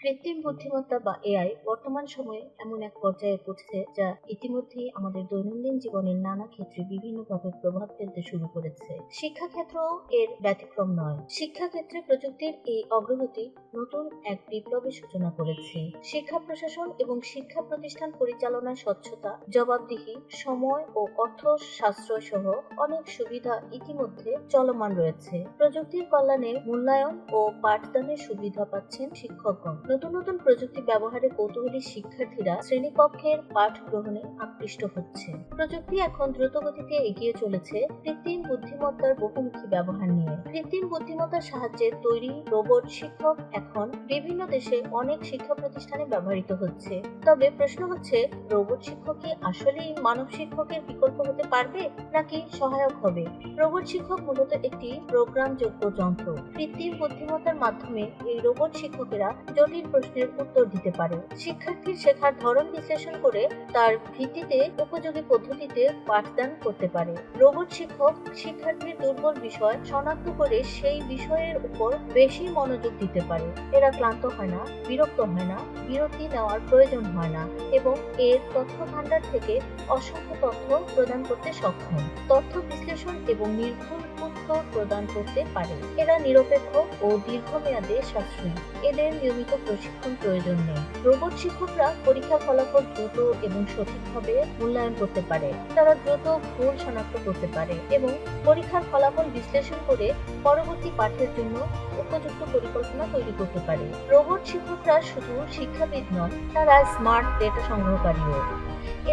কৃত্রিম বুদ্ধিমত্তা বা এআই বর্তমান সময়ে এমন এক পর্যায়ে পৌঁছেছে যা ইতিমধ্যেই আমাদের দৈনন্দিন জীবনের নানা ক্ষেত্রে বিভিন্নভাবে প্রভাব ফেলতে শুরু করেছে। শিক্ষাক্ষেত্রও এর ব্যতিক্রম নয়। শিক্ষাক্ষেত্রে প্রযুক্তির এই অগ্রগতি নতুন এক বিপ্লবের সূচনা করেছে। শিক্ষা প্রশাসন এবং শিক্ষা প্রতিষ্ঠান পরিচালনা স্বচ্ছতা, জবাবদিহি, সময় ও অর্থ সাশ্রয় সহ অনেক সুবিধা ইতিমধ্যে চলমান রয়েছে। প্রযুক্তির কল্যাণে মূল্যায়ন ও পাঠদানের সুবিধা পাচ্ছেন শিক্ষকগণ। নতুন নতুন প্রযুক্তি ব্যবহারে কৌতূহলী শিক্ষার্থীরা শ্রেণীকক্ষের পাঠ গ্রহণে আকৃষ্ট হচ্ছে। প্রযুক্তি এখন দ্রুত গতিতে এগিয়ে চলেছে কৃত্রিম বুদ্ধিমত্তার বহুমুখী ব্যবহার নিয়ে। কৃত্রিম বুদ্ধিমত্তার সাহায্যে তৈরি রোবট শিক্ষক এখন বিভিন্ন দেশে অনেক শিক্ষা প্রতিষ্ঠানে ব্যবহৃত হচ্ছে। তবে প্রশ্ন হচ্ছে, রোবট শিক্ষক কি আসলেই মানব শিক্ষকের বিকল্প হতে পারবে নাকি সহায়ক হবে? রোবট শিক্ষক মূলত একটি প্রোগ্রামযোগ্য যন্ত্র। কৃত্রিম বুদ্ধিমত্তার মাধ্যমে এই রোবট শিক্ষকেরা জটিল প্রশ্নের উত্তর দিতে পারে। শিক্ষার্থীর শেখার ধরন বিশ্লেষণ করে তার ভিত্তিতে উপযোগী পদ্ধতিতে পাঠদান করতে পারে। রোবট শিক্ষক শিক্ষার্থীর দুর্বল বিষয় শনাক্ত করে সেই বিষয়ের উপর বেশি মনোযোগ দিতে পারে। এরা ক্লান্ত হয় না, বিরক্ত হয় না, বিরতি নেওয়ার প্রয়োজন হয় না এবং এর তথ্য ভান্ডার থেকে অসংখ্য তথ্য প্রদান করতে সক্ষম। তথ্য বিশ্লেষণ এবং নির্ভুল উত্তর প্রদান করতে পারে। এরা নিরপেক্ষ ও দীর্ঘমেয়াদে সাশ্রয়ী এদের নিয়মিত প্রশিক্ষণ প্রয়োজন নেই। রোবট শিক্ষকরা পরীক্ষার ফলাফল দ্রুত এবং সঠিকভাবে মূল্যায়ন করতে পারে। তারা দ্রুত ভুল শনাক্ত করতে পারে এবং পরীক্ষার ফলাফল বিশ্লেষণ করে পরবর্তী পাঠের জন্য উপযুক্ত পরিকল্পনা তৈরি করতে পারে। রোবট শিক্ষকরা শুধু শিক্ষাবিদ নন, তারা স্মার্ট ডেটা সংগ্রহকারীও।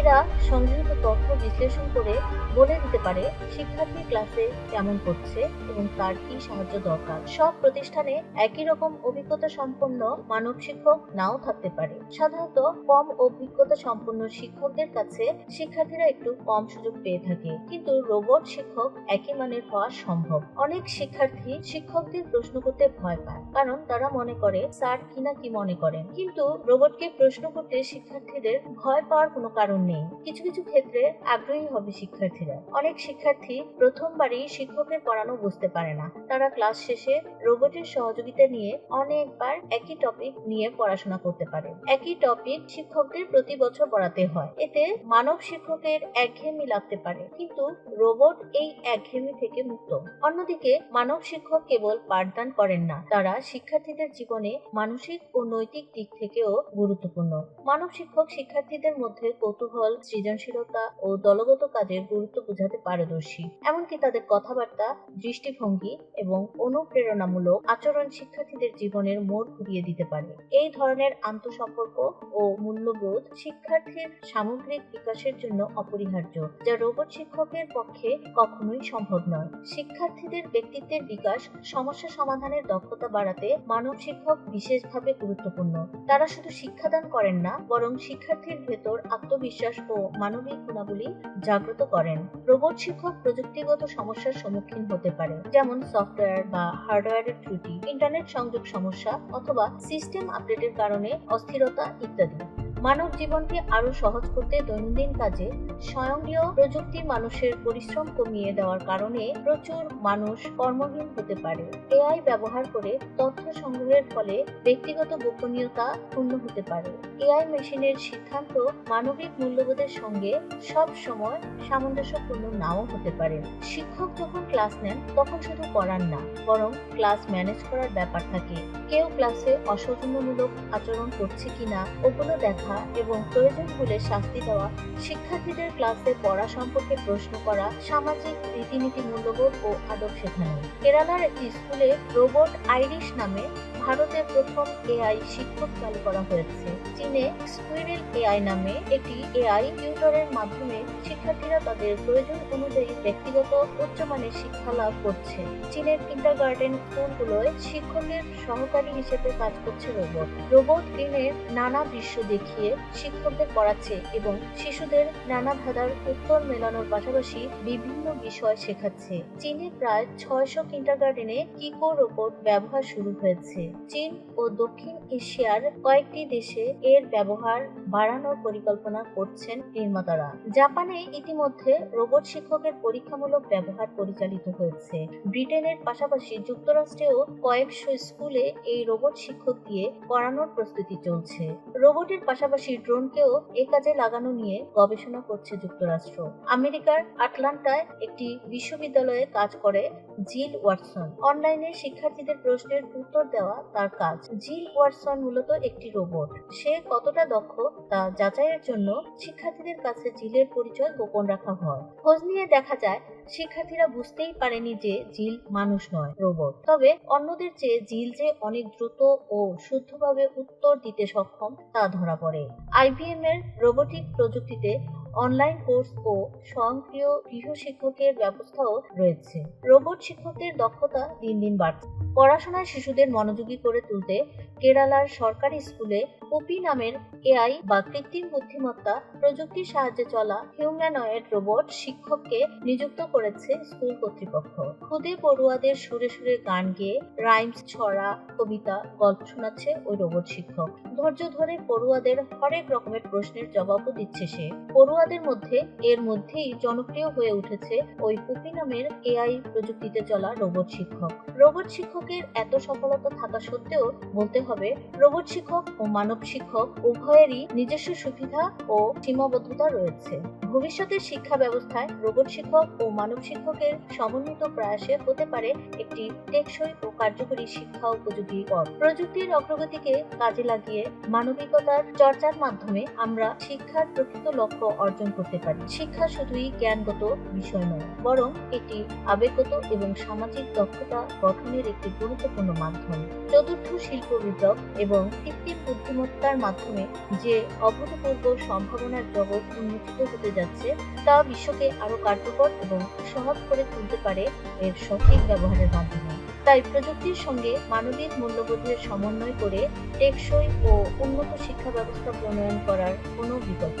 এরা সংগৃহীত তথ্য বিশ্লেষণ করে বলে দিতে পারে শিক্ষার্থী ক্লাসে কেমন করছে এবং তার কি সাহায্য দরকার। সব প্রতিষ্ঠানে একই রকম অভিজ্ঞতা সম্পন্ন মানব শিক্ষক নাও থাকতে পারে। সাধারণত কম অভিজ্ঞতা সম্পন্ন শিক্ষকদের কাছে শিক্ষার্থীরা একটু কম সুযোগ পেয়ে থাকে। কিন্তু রোবট শিক্ষক একই মানের হওয়া সম্ভব। অনেক শিক্ষার্থী শিক্ষকদের প্রশ্ন করতে ভয় পায়, কারণ তারা মনে করে, স্যার কি না কি মনে করেন? কিন্তু রোবটকে প্রশ্ন করতে শিক্ষার্থীদের ভয় পাওয়ার কোনো কারণ নেই। কিছু কিছু ক্ষেত্রে আগ্রহী হবে শিক্ষার্থীরা। অনেক শিক্ষার্থী প্রথমবারই শিক্ষকের পড়ানো বুঝতে পারে না। তারা ক্লাস শেষে রোবটের সহযোগিতা নিয়ে অনেকবার একই টপিক নিয়ে পড়াশোনা করতে পারে। একই টপিক শিক্ষকদের প্রতি বছর পড়াতে হয়। এতে মানব শিক্ষকের একঘেয়েমি লাগতে পারে। কিন্তু রোবট এই একঘেয়েমি থেকে মুক্ত। অন্যদিকে মানব শিক্ষক কেবল পাঠদান করেন না। তারা শিক্ষার্থীদের জীবনে মানসিক ও নৈতিক দিক থেকেও গুরুত্বপূর্ণ। মানব শিক্ষক শিক্ষার্থীদের মধ্যে কৌতূহল, সৃজনশীলতা ও দলগত কাজের গুরুত্ব বোঝাতে পারদর্শী। এমনকি তাদের কথাবার্তা, দৃষ্টিভঙ্গি এবং অনুপ্রেরণামূলক আচরণ শিক্ষার্থীদের জীবনের মোড় ঘুরিয়ে দিতে পারে। এই ধরনের আন্তঃসম্পর্ক ও মূল্যবোধ শিক্ষার্থীর সামগ্রিক বিকাশের জন্য অপরিহার্য, যা রোবট শিক্ষকের পক্ষে কখনোই সম্ভব নয়। শিক্ষার্থীদের ব্যক্তিত্বের বিকাশ সমস্যা সমাধানের দক্ষতা বাড়াতে মানব শিক্ষক বিশেষভাবে গুরুত্বপূর্ণ। তারা শুধু শিক্ষাদান করেন না, বরং শিক্ষার্থীর ভেতর আত্মবিশ্বাস ও মানবিক গুণাবলী জাগ্রত করেন। রোবট শিক্ষক প্রযুক্তিগত সমস্যার সম্মুখীন হতে পারে, যেমন সফটওয়্যার বা হার্ডওয়্যারের ত্রুটি, ইন্টারনেট সংযোগ সমস্যা অথবা সিস্টেম আপডেটের কারণে অস্থিরতা ইত্যাদি। মানব জীবনকে আরও সহজ করতে দৈনন্দিন কাজে স্বয়ংক্রিয় প্রযুক্তি মানুষের পরিশ্রম কমিয়ে দেওয়ার কারণে প্রচুর মানুষ কর্মহীন হতে পারে। এআই ব্যবহার করে তথ্য সংগ্রহের ফলে ব্যক্তিগত গোপনীয়তা পূর্ণ হতে পারে। এআই মেশিনের সিদ্ধান্ত মানবিক মূল্যবোধের সঙ্গে সব সময় সামঞ্জস্যপূর্ণ নাও হতে পারে। শিক্ষক যখন ক্লাস নেন, তখন শুধু পড়ান না, বরং ক্লাস ম্যানেজ করার ব্যাপার থাকে। কেউ ক্লাসে অসৌজন্যমূলক আচরণ করছে কিনা, ওগুলো দেখা এবং প্রয়োজন হলে শাস্তি দেওয়া, শিক্ষার্থীদের ক্লাসে পড়া সম্পর্কে প্রশ্ন করা, সামাজিক রীতিনীতি মূল্যবোধ ও আদব শেখানো। কেরালার একটি স্কুলে রোবট আইরিশ নামে ভারতের প্রথম এআই শিক্ষক চালু করা হয়েছে। চীনে স্কুইরেল এআই নামে একটি এআই টিউটরের মাধ্যমে শিক্ষার্থীরা তাদের প্রয়োজন অনুযায়ী ব্যক্তিগত উচ্চমানের শিক্ষা লাভ করছে। চীনের কিন্ডারগার্টেন স্কুলগুলোয় শিক্ষকের সহকারী হিসেবে কাজ করছে রোবট। রোবট দিনের নানা দৃশ্য দেখিয়ে শিক্ষকদের পড়াচ্ছে এবং শিশুদের নানা ধাঁধার উত্তর মেলানোর পাশাপাশি বিভিন্ন বিষয় শেখাচ্ছে। চীনে প্রায় ছয়শো কিন্ডারগার্টেনে কিকো রোবট ব্যবহার শুরু হয়েছে। চীন ও দক্ষিণ এশিয়ার কয়েকটি দেশে এর ব্যবহার বাড়ানোর পরিকল্পনা করছেন নির্মাতারা। জাপানে ইতিমধ্যে রোবট শিক্ষকের পরীক্ষামূলক ব্যবহার পরিচালিত হয়েছে। ব্রিটেনের পাশাপাশি যুক্তরাষ্ট্রেও কয়েকশো স্কুলে এই রোবট শিক্ষক দিয়ে পড়ানোর প্রস্তুতি চলছে। রোবটের পাশাপাশি ড্রোনকেও এ কাজে লাগানো নিয়ে গবেষণা করছে যুক্তরাষ্ট্র। আমেরিকার আটলান্টায় একটি বিশ্ববিদ্যালয়ে কাজ করে জিল ওয়াটসন। অনলাইনে শিক্ষার্থীদের প্রশ্নের উত্তর দেওয়া তার কাজ। জিল ওয়াটসন মূলত একটি রোবট। সে কতটা দক্ষ তা যাচাইয়ের জন্য শিক্ষার্থীদের কাছে জিলের পরিচয় গোপন রাখা হয়। খোঁজ নিয়ে দেখা যায়, শিক্ষার্থীরা বুঝতেই পারেনি যে জিল মানুষ নয়, রোবট। তবে অন্যদের চেয়ে জিল যে অনেক দ্রুত ও শুদ্ধভাবে উত্তর দিতে সক্ষম তা ধরা পড়ে। আইবিএম এর রোবোটিক প্রযুক্তিতে অনলাইন কোর্স ও স্বয়ংক্রিয় গৃহ শিক্ষকের ব্যবস্থাও রয়েছে। রোবট শিক্ষকদের দক্ষতা দিন দিন বাড়ছে। পড়াশোনায় শিশুদের মনোযোগী করে তুলতে কেরালার সরকারি স্কুলে পুপি নামের এআই বা কৃত্রিম বুদ্ধিমত্তা প্রযুক্তির সাহায্যে চলা হিউম্যানয়েড রোবট শিক্ষককে নিযুক্ত করেছে স্কুল কর্তৃপক্ষ। খুদে পড়ুয়াদের সুরে সুরে গান গেয়ে রাইমস, ছড়া, কবিতা, গল্প শোনাচ্ছে ওই রোবট শিক্ষক। ধৈর্য ধরে পড়ুয়াদের হরেক রকমের প্রশ্নের জবাবও দিচ্ছে সে। পড়ুয়াদের মধ্যে, এর মধ্যেই জনপ্রিয় হয়ে উঠেছে ওই পুপি নামের এআই প্রযুক্তিতে চলা রোবট শিক্ষক। রোবট শিক্ষকের এত সফলতা থাকা সত্ত্বেও বলতে হবে রোবট শিক্ষক ও মানব শিক্ষক। উভয়েরই নিজস্ব সুবিধা ও সীমাবদ্ধতা রয়েছে। ভবিষ্যতের শিক্ষা ব্যবস্থায় রোবট শিক্ষক ও মানব শিক্ষকের সমন্বিত প্রয়াসে হতে পারে একটি টেকসই ও কার্যকরী শিক্ষা উপযোগী পথ। প্রযুক্তির অগ্রগতিকে কাজে লাগিয়ে মানবিকতার চর্চার মাধ্যমে আমরা শিক্ষার প্রকৃত লক্ষ্য অর্জন করতে পারি। শিক্ষা শুধুই জ্ঞানগত বিষয় নয়, বরং এটি আবেগগত এবং সামাজিক দক্ষতা গঠনের একটি গুরুত্বপূর্ণ মাধ্যম। চতুর্থ শিল্প বিপ্লব এবং কৃত্রিম বুদ্ধিমত্তার মাধ্যমে যে অভূতপূর্ব সম্ভাবনার জগৎ উন্মোচিত হতে যাচ্ছে, তা বিশ্বকে আরও কার্যকর এবং সহজ করে তুলতে পারে এর সঠিক ব্যবহারের মাধ্যমে। তাই প্রযুক্তির সঙ্গে মানবিক মূল্যবোধের সমন্বয় করে টেকসই ও উন্নত শিক্ষা ব্যবস্থা প্রণয়ন করার কোনো বিকল্প